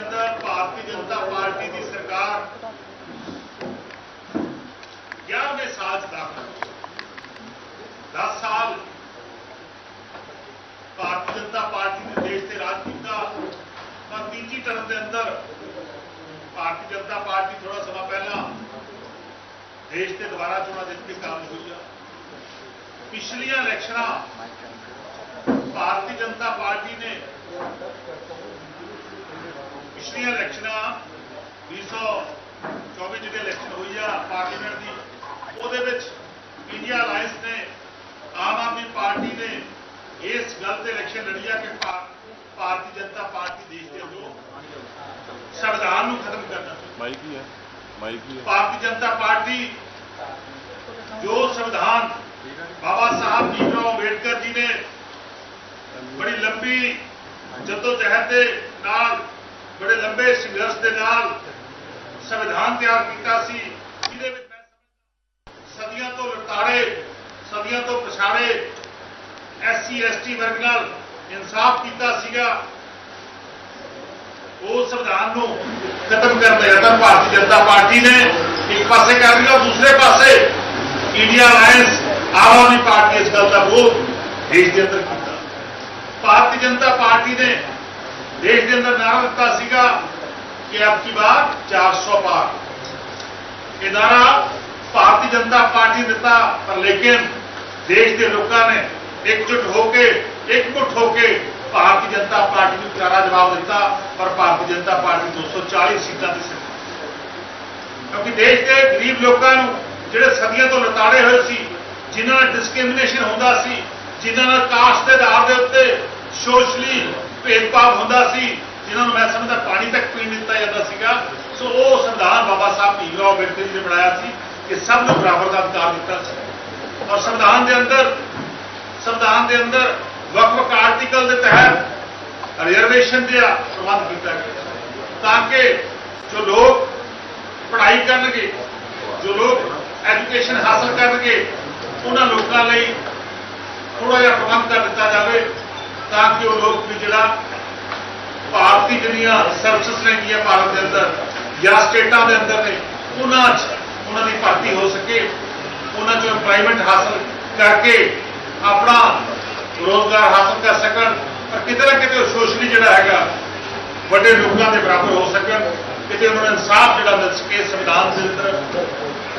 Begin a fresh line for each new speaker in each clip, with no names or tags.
ਅੰਦਰ ਭਾਰਤੀ ਜਨਤਾ ਪਾਰਟੀ ਦੀ ਸਰਕਾਰ 11ਵੇਂ ਸਾਲ ਚ ਦਾਖਲ 10 ਸਾਲ ਭਾਰਤੀ ਜਨਤਾ ਪਾਰਟੀ ਨੇ ਦੇਸ਼ ਤੇ ਰਾਜ ਕੀਤਾ। ਪਰ ਤੀਜੀ ਟਰਮ ਦੇ ਅੰਦਰ ਭਾਰਤੀ ਜਨਤਾ ਪਾਰਟੀ ਥੋੜਾ ਸਮਾਂ ਪਹਿਲਾਂ ਦੇਸ਼ ਤੇ ਦੁਬਾਰਾ ਚੋਣਾਂ ਜਿੱਤ ਕੇ ਕਾਮਯਾਬ ਹੋਈ ਆ। ਪਿਛਲੀਆਂ ਇਲੈਕਸ਼ਨਾਂ ਭਾਰਤੀ ਜਨਤਾ ਪਾਰਟੀ ਨੇ ਪਿਛਲੀਆਂ ਇਲੈਕਸ਼ਨਾਂ 2024 ਜਿਹੜੇ ਇਲੈਕਸ਼ਨ ਹੋਈ ਆ ਪਾਰਲੀਮੈਂਟ ਦੀ ਉਹਦੇ ਵਿੱਚ ਇੰਡੀਆ ਅਲਾਈਅੰਸ ਨੇ ਆਮ ਆਦਮੀ ਪਾਰਟੀ ਨੇ ਇਸ ਗੱਲ ਤੇ ਇਲੈਕਸ਼ਨ ਲੜੀ ਆ ਕਿ ਭਾਰਤੀ ਜਨਤਾ ਪਾਰਟੀ ਦੇਸ਼ ਦੇ ਅੰਦਰੋਂ ਸੰਵਿਧਾਨ ਨੂੰ ਖਤਮ ਕਰਨਾ
ਮਾਈਕ ਹੀ ਹੈ ਮਾਈਕ ਹੀ ਹੈ।
ਭਾਰਤੀ ਜਨਤਾ ਪਾਰਟੀ ਜੋ ਸੰਵਿਧਾਨ ਬਾਬਾ ਸਾਹਿਬ ਭੀਮਰਾਓ ਅੰਬੇਡਕਰ ਜੀ ਨੇ ਬੜੀ ਲੰਬੀ ਜਦੋਜਹਿਦ ਦੇ ਨਾਲ ਬੜੇ ਲੰਬੇ ਸੰਘਰਸ਼ ਦੇ ਨਾਲ ਸੰਵਿਧਾਨ ਤਿਆਰ ਕੀਤਾ ਸੀ, ਜਿਹਦੇ ਵਿੱਚ ਮੈਂ ਸਦੀਆਂ ਤੋਂ ਲਤਾੜੇ ਸਦੀਆਂ ਤੋਂ ਪਛਾੜੇ, ਐਸਸੀ, ਐਸਟੀ ਵਰਗ ਨਾਲ ਇਨਸਾਫ ਕੀਤਾ ਸੀਗਾ। ਉਹ ਸੰਵਿਧਾਨ ਨੂੰ ਖਤਮ ਕਰਨ ਦਾ ਯਤਨ ਭਾਰਤੀ ਜਨਤਾ ਪਾਰਟੀ ਨੇ ਇੱਕ ਪਾਸੇ ਕਰ ਲਿਆ ਔਰ ਦੂਸਰੇ ਪਾਸੇ India alliance Aam Aadmi party ਇਸ ਗੱਲ ਦਾ ਵਿਰੋਧ ਦੇਸ਼ ਦੇ ਅੰਦਰ ਕੀਤਾ। ਭਾਰਤੀ ਜਨਤਾ ਪਾਰਟੀ ਨੇ ਦੇਸ਼ ਦੇ ਅੰਦਰ ਨਾਰਾ ਦਿੱਤਾ ਸੀਗਾ ਕਿ ਆਪਕੀ ਕੀ ਬਾਰ 400 ਪਾਰ ਇਹ ਨਾਰਾ ਭਾਰਤੀ ਜਨਤਾ ਪਾਰਟੀ ਦਿੱਤਾ ਪਰ ਲੇਕਿਨ ਦੇਸ਼ ਦੇ ਲੋਕਾਂ ਨੇ ਇਕਜੁੱਟ ਹੋ ਕੇ ਇਕਮੁੱਠ ਹੋ ਕੇ ਭਾਰਤੀ ਜਨਤਾ ਪਾਰਟੀ ਨੂੰ ਕਰਾਰਾ ਜਵਾਬ ਦਿੱਤਾ ਪਰ ਭਾਰਤੀ ਜਨਤਾ ਪਾਰਟੀ 240 ਸੀਟਾਂ ਤੇ ਸਿੱਟੀ ਕਿਉਂਕਿ ਦੇਸ਼ ਦੇ ਗਰੀਬ ਲੋਕਾਂ ਨੂੰ ਜਿਹੜੇ ਸਦੀਆਂ ਤੋਂ ਲਤਾੜੇ ਹੋਏ ਸੀ ਜਿਨ੍ਹਾਂ ਨਾਲ ਡਿਸਕ੍ਰਿਮੀਨੇਸ਼ਨ ਹੁੰਦਾ ਸੀ ਜਿਨ੍ਹਾਂ ਨਾਲ ਕਾਸਟ ਦੇ ਆਧਾਰ ਦੇ ਉੱਤੇ ਸੋਸ਼ਲੀ ਭੇਦਭਾਵ ਹੁੰਦਾ ਸੀ, ਜਿਨ੍ਹਾਂ ਨੂੰ ਮੈਂ ਸਮਝਦਾ ਪਾਣੀ ਤੱਕ ਪੀਣ ਦਿੱਤਾ ਜਾਂਦਾ ਸੀਗਾ। ਸੋ ਉਹ ਸੰਵਿਧਾਨ ਬਾਬਾ ਸਾਹਿਬ ਭੀਮਰਾਓ ਅੰਬੇਡਕਰ ਜੀ ਨੇ ਬਣਾਇਆ ਸੀ ਕਿ ਸਭ ਨੂੰ ਬਰਾਬਰ ਦਾ ਅਧਿਕਾਰ ਦਿੱਤਾ ਸੀ ਔਰ ਸੰਵਿਧਾਨ ਦੇ ਅੰਦਰ, ਸੰਵਿਧਾਨ ਦੇ ਅੰਦਰ ਵੱਖ-ਵੱਖ ਆਰਟੀਕਲ ਦੇ ਤਹਿਤ ਰਿਜ਼ਰਵੇਸ਼ਨ ਦੇ ਪ੍ਰਬੰਧ ਕੀਤਾ ਗਿਆ ਤਾਂ ਕਿ ਜੋ ਲੋਕ ਪੜ੍ਹਾਈ ਕਰਨਗੇ, ਜੋ ਲੋਕ ਐਜੂਕੇਸ਼ਨ ਹਾਸਲ ਕਰਨਗੇ, ਉਹਨਾਂ ਲੋਕਾਂ ਲਈ ਥੋੜਾ ਜਿਹਾ ਪ੍ਰਬੰਧ ਕਰ ਦਿੱਤਾ ਜਾਵੇ। ਤਾਂ ਕਿ ਉਹ ਲੋਕ ਵੀ ਜਿਹੜਾ ਭਾਰਤੀ ਜਿਹੜੀਆਂ ਸਰਵਿਸਿਜ਼ ਨੇ ਭਾਰਤ ਦੇ ਅੰਦਰ ਜਾਂ ਸਟੇਟਾਂ ਦੇ ਅੰਦਰ ਨੇ, ਉਹਨਾਂ 'ਚ ਉਹਨਾਂ ਦੀ ਭਰਤੀ ਹੋ ਸਕੇ, ਉਹਨਾਂ 'ਚੋਂ ਐਮਪਲਾਇਮੈਂਟ ਹਾਸਲ ਕਰਕੇ ਆਪਣਾ ਰੋਜ਼ਗਾਰ ਹਾਸਲ ਕਰ ਸਕਣ, ਪਰ ਕਿਤੇ ਨਾ ਕਿਤੇ ਸੋਸ਼ਲੀ ਜਿਹੜਾ ਹੈਗਾ, ਵੱਡੇ ਲੋਕਾਂ ਦੇ ਬਰਾਬਰ ਹੋ ਸਕਣ, ਕਿਤੇ ਉਹਨਾਂ ਨੂੰ ਇਨਸਾਫ ਜਿਹੜਾ ਮਿਲ ਸਕੇ ਸੰਵਿਧਾਨ ਦੇ ਅੰਦਰ।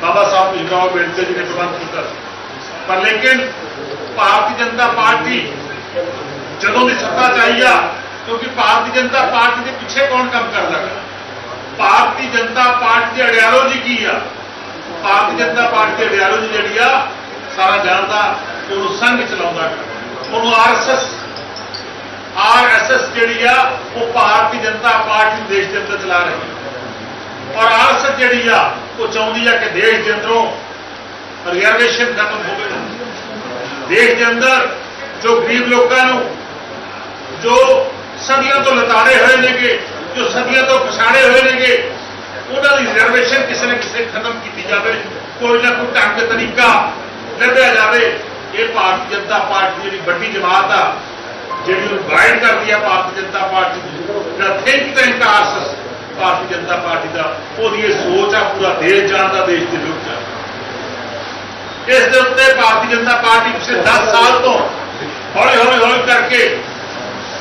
ਬਾਬਾ ਸਾਹਿਬ ਭੀਮਰਾਓ ਅੰਬੇਡਕਰ ਜੀ ਨੇ ਪ੍ਰਬੰਧ ਕੀਤਾ ਸੀ। ਪਰ ਲੇਕਿਨ ਭਾਰਤੀ ਜਨਤਾ ਪਾਰਟੀ ਜਦੋਂ ਦੀ ਸੱਤਾ 'ਚ ਆਈ ਆ, ਕਿਉਂਕਿ ਭਾਰਤੀ ਜਨਤਾ ਪਾਰਟੀ ਦੇ ਪਿੱਛੇ ਕੌਣ ਕੰਮ ਕਰਦਾ? ਹੈ ਭਾਰਤੀ ਜਨਤਾ ਪਾਰਟੀ ਦੀ ਆਈਡੀਓਲੋਜੀ ਕੀ ਆ? ਭਾਰਤੀ ਜਨਤਾ ਪਾਰਟੀ ਦੀ ਆਈਡੀਓਲੋਜੀ ਜਿਹੜੀ ਆ, ਸਾਰਾ ਜਾਣਦਾ ਕਿ ਉਹਨੂੰ ਸੰਘ ਚਲਾਉਂਦਾ। ਹੈ। ਉਹਨੂੰ ਆਰਐਸਐਸ ਆਰਐਸਐਸ ਜਿਹੜੀ ਆ, ਉਹ ਭਾਰਤੀ ਜਨਤਾ ਪਾਰਟੀ ਦੇਸ਼ ਦੇ ਅੰਦਰ ਚਲਾ ਰਹੀ ਹੈ। ਔਰ ਆਰਐਸਐਸ ਜਿਹੜੀ ਆ, ਉਹ ਚਾਹੁੰਦੀ ਆ ਕਿ ਦੇਸ਼ ਦੇ ਅੰਦਰੋਂ ਰਿਜ਼ਰਵੇਸ਼ਨ ਖਤਮ ਹੋਵੇ। ਦੇਸ਼ ਦੇ ਅੰਦਰ ਜੋ ਗਰੀਬ ਲੋਕਾਂ ਨੂੰ ਜੋ ਸਦੀਆਂ ਤੋਂ ਲਤਾੜੇ ਹੋਏ ਨੇਗੇ, ਜੋ ਸਦੀਆਂ ਤੋਂ ਪਛਾੜੇ ਹੋਏ ਨੇਗੇ, ਉਹਨਾਂ ਦੀ ਰਿਜ਼ਰਵੇਸ਼ਨ ਕਿਸੇ ਨਾ ਕਿਸੇ ਖਤਮ ਕੀਤੀ ਜਾਵੇ। ਕੋਈ ਨਾ ਕੋਈ ਢੰਗ, ਤਰੀਕਾ ਲੱਭਿਆ ਜਾਵੇ। ਇਹ ਭਾਰਤੀ ਜਨਤਾ ਪਾਰਟੀ ਦੀ ਜਿਹੜੀ ਵੱਡੀ ਜਮਾਤ ਆ, ਜਿਹੜੀ ਉਹ ਗਾਈਡ ਕਰਦੀ ਆ ਭਾਰਤੀ ਜਨਤਾ ਪਾਰਟੀ ਦੀ think tank RSS Bharatiya Janata party ਦਾ। ਉਹਦੀ ਇਹ ਸੋਚ ਆ, ਪੂਰਾ ਦੇਸ਼ ਜਾਣਦਾ ਦੇਸ਼ ਦੇ ਲੋਕ ਜਾਣਦੇ ਇਸ ਦੇ ਉੱਤੇ ਭਾਰਤੀ ਜਨਤਾ ਪਾਰਟੀ ਪਿਛਲੇ 10 ਸਾਲ ਤੋਂ ਹੌਲੀ ਹੌਲੀ ਹੌਲੀ ਕਰਕੇ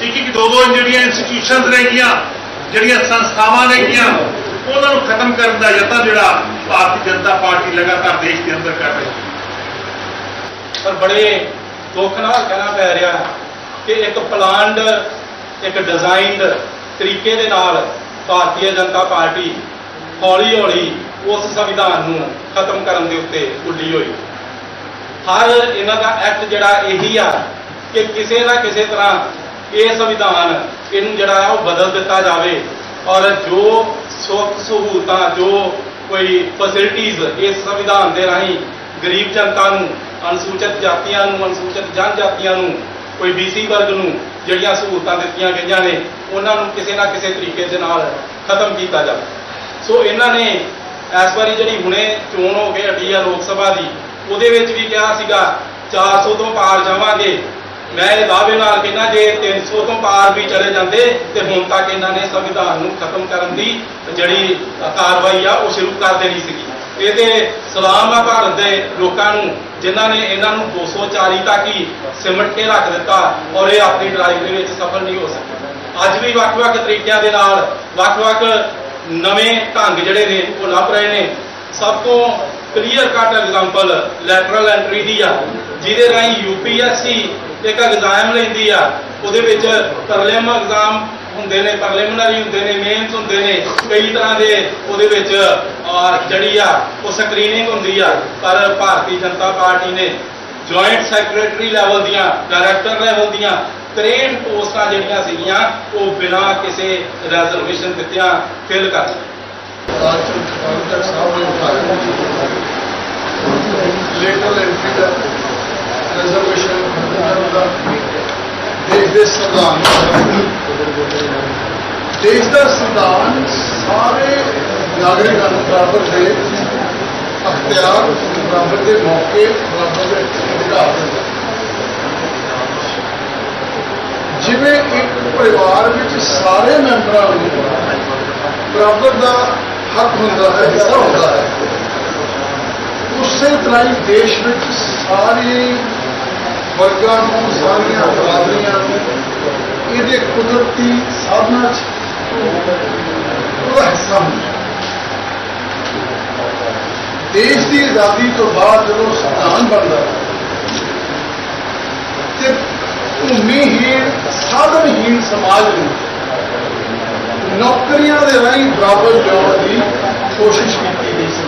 ਇੱਕ ਇੱਕ ਦੋ ਦੋ ਜਿਹੜੀਆਂ ਇੰਸਟੀਟਿਊਸ਼ਨਸ ਨੇਗੀਆਂ ਜਿਹੜੀਆਂ ਸੰਸਥਾਵਾਂ ਨੇਗੀਆਂ ਉਹਨਾਂ ਨੂੰ ਖਤਮ ਕਰਨ ਦਾ ਯਤਨ ਜਿਹੜਾ ਭਾਰਤੀ ਜਨਤਾ ਪਾਰਟੀ ਲਗਾਤਾਰ ਦੇਸ਼ ਦੇ ਅੰਦਰ ਕਰ ਰਹੀ ਹੈ।
ਪਰ ਬੜੇ ਦੁੱਖ ਨਾਲ ਕਹਿਣਾ ਪੈ ਰਿਹਾ ਕਿ ਇੱਕ ਪਲਾਨਡ ਇੱਕ ਡਿਜ਼ਾਈਨਡ ਤਰੀਕੇ ਦੇ ਨਾਲ ਭਾਰਤੀ ਜਨਤਾ ਪਾਰਟੀ ਹੌਲੀ ਹੌਲੀ ਉਸ ਸੰਵਿਧਾਨ ਨੂੰ ਖਤਮ ਕਰਨ ਦੇ ਉੱਤੇ ਉੱਡੀ ਹੋਈ। ਹਰ ਇਹਨਾਂ ਦਾ ਐਕਟ ਜਿਹੜਾ ਇਹੀ ਆ ਕਿ ਕਿਸੇ ਨਾ ਕਿਸੇ ਤਰ੍ਹਾਂ ਇਹ ਸੰਵਿਧਾਨ ਇਹਨੂੰ ਜਿਹੜਾ ਹੈ ਉਹ ਬਦਲ ਦਿੱਤਾ ਜਾਵੇ। ਔਰ ਜੋ ਸੁੱਖ ਸਹੂਲਤਾਂ, ਜੋ ਕੋਈ ਫੈਸਿਲਿਟੀਆਂ ਇਸ ਸੰਵਿਧਾਨ ਦੇ ਰਾਹੀਂ ਗਰੀਬ ਜਨਤਾ ਨੂੰ, ਅਨੁਸੂਚਿਤ ਜਾਤੀਆਂ ਨੂੰ, ਅਨੁਸੂਚਿਤ ਜਨਜਾਤੀਆਂ ਨੂੰ, ਕੋਈ ਬੀਸੀ ਵਰਗ ਨੂੰ ਜਿਹੜੀਆਂ ਸਹੂਲਤਾਂ ਦਿੱਤੀਆਂ ਗਈਆਂ ਨੇ, ਉਹਨਾਂ ਨੂੰ ਕਿਸੇ ਨਾ ਕਿਸੇ ਤਰੀਕੇ ਦੇ ਨਾਲ ਖਤਮ ਕੀਤਾ ਜਾਵੇ। ਸੋ ਇਹਨਾਂ ਨੇ ਇਸ ਵਾਰੀ ਜਿਹੜੀ ਹੁਣੇ ਚੋਣ ਹੋ ਗਈ ਹਟੀ ਆ ਲੋਕ ਸਭਾ ਦੀ, ਉਹਦੇ ਵਿੱਚ ਵੀ ਕਿਹਾ ਸੀਗਾ 400 ਤੋਂ ਪਾਰ ਜਾਵਾਂਗੇ। ਮੈਂ ਇਹ ਦਾਅਵੇ ਨਾਲ ਕਹਿੰਦਾ ਜੇ 300 ਤੋਂ ਪਾਰ ਵੀ ਚਲੇ ਜਾਂਦੇ ਤੇ ਹੁਣ ਤੱਕ ਇਹਨਾਂ ਨੇ ਸੰਵਿਧਾਨ ਨੂੰ ਖਤਮ ਕਰਨ ਦੀ ਜਿਹੜੀ ਕਾਰਵਾਈ ਆ, ਉਹ ਸ਼ੁਰੂ ਕਰ ਦੇਣੀ ਸੀਗੀ। ਇਹਦੇ ਸਲਾਮ ਆ ਭਾਰਤ ਦੇ ਲੋਕਾਂ ਨੂੰ, ਜਿਨ੍ਹਾਂ ਨੇ ਇਹਨਾਂ ਨੂੰ 240 ਤੱਕ ਹੀ ਸਿਮਟ ਕੇ ਰੱਖ ਦਿੱਤਾ ਔਰ ਇਹ ਆਪਣੀ ਡਰਾਈਵ ਦੇ ਵਿੱਚ ਸਫਲ ਨਹੀਂ ਹੋ ਸਕੇ। ਅੱਜ ਵੀ ਵੱਖ-ਵੱਖ ਤਰੀਕਿਆਂ ਦੇ ਨਾਲ ਵੱਖ-ਵੱਖ ਨਵੇਂ ਢੰਗ ਜਿਹੜੇ ਨੇ, ਉਹ ਲੱਭ ਰਹੇ ਨੇ। ਸਭ ਤੋਂ clear cut example lateral entry ਦੀ ਆ, ਜਿਹਦੇ ਰਾਹੀਂ ਯੂਪੀਐਸਸੀ ਇੱਕ ਐਗਜ਼ਾਮ ਲੈਂਦੀ ਆ, ਉਹਦੇ ਵਿੱਚ ਪ੍ਰਲਿਮ ਐਗਜ਼ਾਮ ਹੁੰਦੇ ਨੇ ਪ੍ਰੀਲਿਮਿਨਰੀ ਹੁੰਦੇ ਨੇ ਮੇਨਸ ਹੁੰਦੇ ਨੇ, ਕਈ ਤਰ੍ਹਾਂ ਦੇ ਉਹਦੇ ਵਿੱਚ ਜਿਹੜੀ ਆ, ਉਹ ਸਕਰੀਨਿੰਗ ਹੁੰਦੀ ਆ, ਪਰ ਭਾਰਤੀ ਜਨਤਾ ਪਾਰਟੀ ਨੇ ਜੁਆਇੰਟ ਸੈਕਟਰੀ ਲੈਵਲ ਦੀਆਂ ਡਾਇਰੈਕਟਰ ਲੈਵਲ ਦੀਆਂ 63 ਪੋਸਟਾਂ ਜਿਹੜੀਆਂ ਸੀਗੀਆਂ, ਉਹ ਬਿਨਾਂ ਕਿਸੇ ਰੈਜ਼ਰਵੇਸ਼ਨ ਦਿੱਤਿਆਂ ਫਿਲ ਕਰ
ਲੇਟਰ ਐਂਟਰੀ ਦਾ ਰਿਜ਼ਰਵੇਸ਼ਨ ਦੇਸ਼ ਦੇ ਸੰਵਿਧਾਨ ਦੇਸ਼ ਦਾ ਸੰਵਿਧਾਨ ਸਾਰੇ ਨਾਗਰਿਕਾਂ ਨੂੰ ਬਰਾਬਰ ਦੇ, ਅਖਤਿਆਰ ਬਰਾਬਰ ਦੇ ਮੌਕੇ, ਬਰਾਬਰ ਦੇ ਅਧਿਕਾਰ ਜਿਵੇਂ ਇੱਕ ਪਰਿਵਾਰ ਵਿੱਚ ਸਾਰੇ ਮੈਂਬਰਾਂ ਨੂੰ ਬਰਾਬਰ ਦਾ ਹੱਕ ਹੁੰਦਾ ਹੈ, ਹਿੱਸਾ ਹੁੰਦਾ ਹੈ, ਉਸੇ ਤਰ੍ਹਾਂ ਹੀ ਦੇਸ਼ ਵਿੱਚ ਸਾਰੀ ਵਰਗਾਂ ਨੂੰ, ਸਾਰੀਆਂ ਬਰਾਦਰੀਆਂ ਨੂੰ, ਇਹਦੇ ਕੁਦਰਤੀ ਸਾਧਨਾਂ 'ਚ ਉਹਦਾ ਹਿੱਸਾ ਹੁੰਦਾ ਦੇਸ਼ ਦੀ ਆਜ਼ਾਦੀ ਤੋਂ ਬਾਅਦ ਜਦੋਂ ਸੰਵਿਧਾਨ ਬਣਦਾ ਤੇ ਭੂਮੀਹੀਣ, ਸਾਧਨਹੀਣ ਸਮਾਜ ਨੂੰ ਨੌਕਰੀਆਂ ਦੇ ਰਾਹੀਂ ਬਰਾਬਰ ਲਿਆਉਣ ਦੀ ਕੋਸ਼ਿਸ਼ ਕੀਤੀ ਗਈ ਸੀ।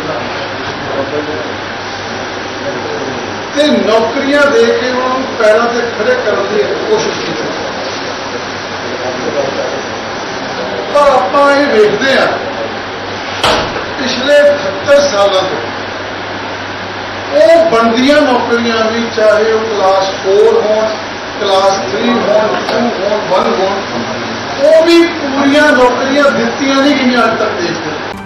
ਤੇ ਨੌਕਰੀਆਂ ਦੇ ਕੇ ਉਹਨਾਂ ਨੂੰ ਪੈਰਾਂ ਤੇ ਖੜੇ ਕਰਨ ਦੀ ਕੋਸ਼ਿਸ਼ ਕੀਤੀ। ਪਰ ਆਪਾਂ ਇਹ ਵੇਖਦੇ ਆ ਪਿਛਲੇ 78 ਸਾਲਾਂ ਤੋਂ ਉਹ ਬਣਦੀਆਂ ਨੌਕਰੀਆਂ ਵੀ ਚਾਹੇ ਉਹ ਕਲਾਸ 4 ਹੋਣ ਕਲਾਸ 3 ਹੋਣ 2 ਹੋਣ 1 ਹੋਣ, ਉਹ ਵੀ ਪੂਰੀਆਂ ਨੌਕਰੀਆਂ ਦਿੱਤੀਆਂ ਨਹੀਂ ਗਈਆਂ ਅੱਜ ਤੱਕ ਦੇਸ਼ ਦੇ